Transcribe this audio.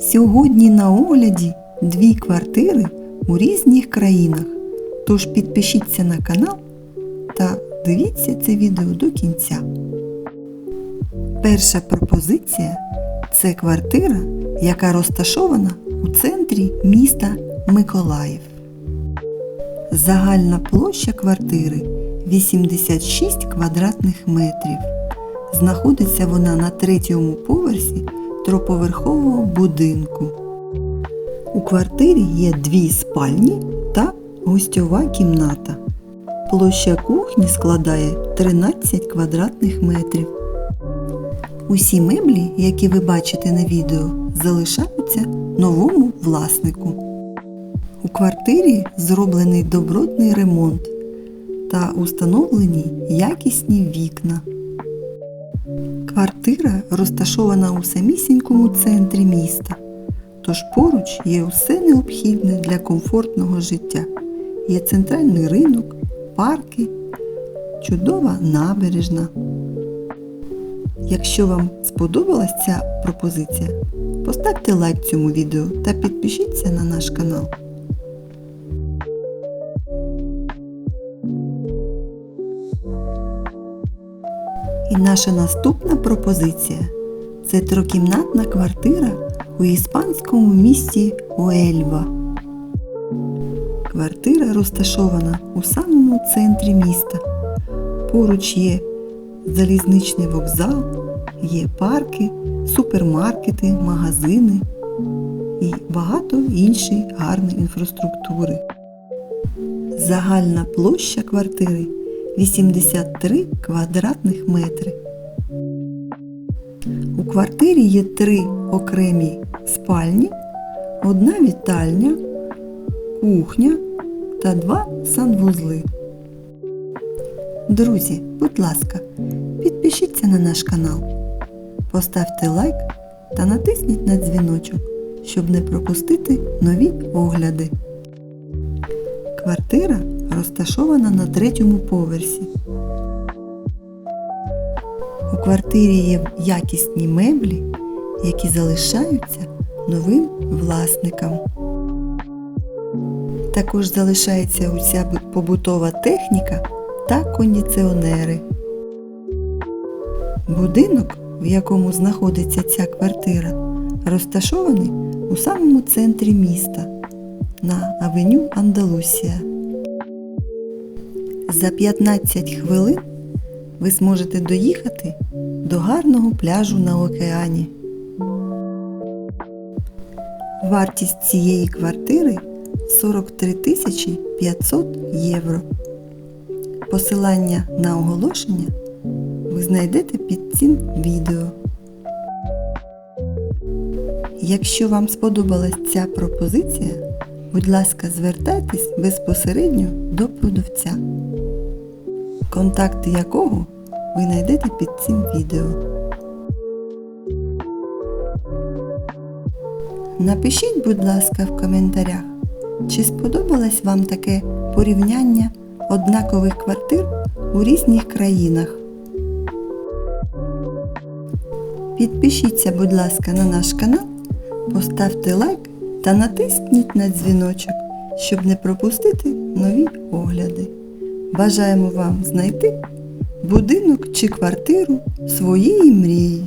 Сьогодні на огляді дві квартири у різних країнах. Тож підпишіться на канал та дивіться це відео до кінця. Перша пропозиція це квартира, яка розташована у центрі міста Миколаїв. Загальна площа квартири 86 квадратних метрів. Знаходиться вона на третьому поверсі троповерхового будинку. У квартирі є дві спальні та гостьова кімната. Площа кухні складає 13 квадратних метрів. Усі меблі, які ви бачите на відео, залишаються новому власнику. У квартирі зроблений добротний ремонт та установлені якісні вікна. Квартира розташована у самісінькому центрі міста, тож поруч є усе необхідне для комфортного життя. Є центральний ринок, парки, чудова набережна. Якщо вам сподобалась ця пропозиція, поставте лайк цьому відео та підпишіться на наш канал. Наша наступна пропозиція це трокімнатна квартира у іспанському місті Уельва. Квартира розташована у самому центрі міста. Поруч є залізничний вокзал, є парки, супермаркети, магазини і багато іншої гарної інфраструктури. Загальна площа квартири 83 квадратних метри. У квартирі є три окремі спальні, одна вітальня, кухня та два санвузли. Друзі, будь ласка, підпишіться на наш канал, поставте лайк та натисніть на дзвіночок, щоб не пропустити нові огляди. Квартира розташована на третьому поверсі. У квартирі є якісні меблі, які залишаються новим власникам. Також залишається уся побутова техніка та кондиціонери. Будинок, в якому знаходиться ця квартира, розташований у самому центрі міста на авеню Андалусія. За 15 хвилин ви зможете доїхати до гарного пляжу на океані. Вартість цієї квартири 43 тисячі 500 євро. Посилання на оголошення ви знайдете під цим відео. Якщо вам сподобалась ця пропозиція, будь ласка, звертайтесь безпосередньо до продавця, контакти якого ви знайдете під цим відео. Напишіть, будь ласка, в коментарях, чи сподобалось вам таке порівняння однакових квартир у різних країнах. Підпишіться, будь ласка, на наш канал, поставте лайк та натисніть на дзвіночок, щоб не пропустити нові огляди. Бажаємо вам знайти будинок чи квартиру своєї мрії.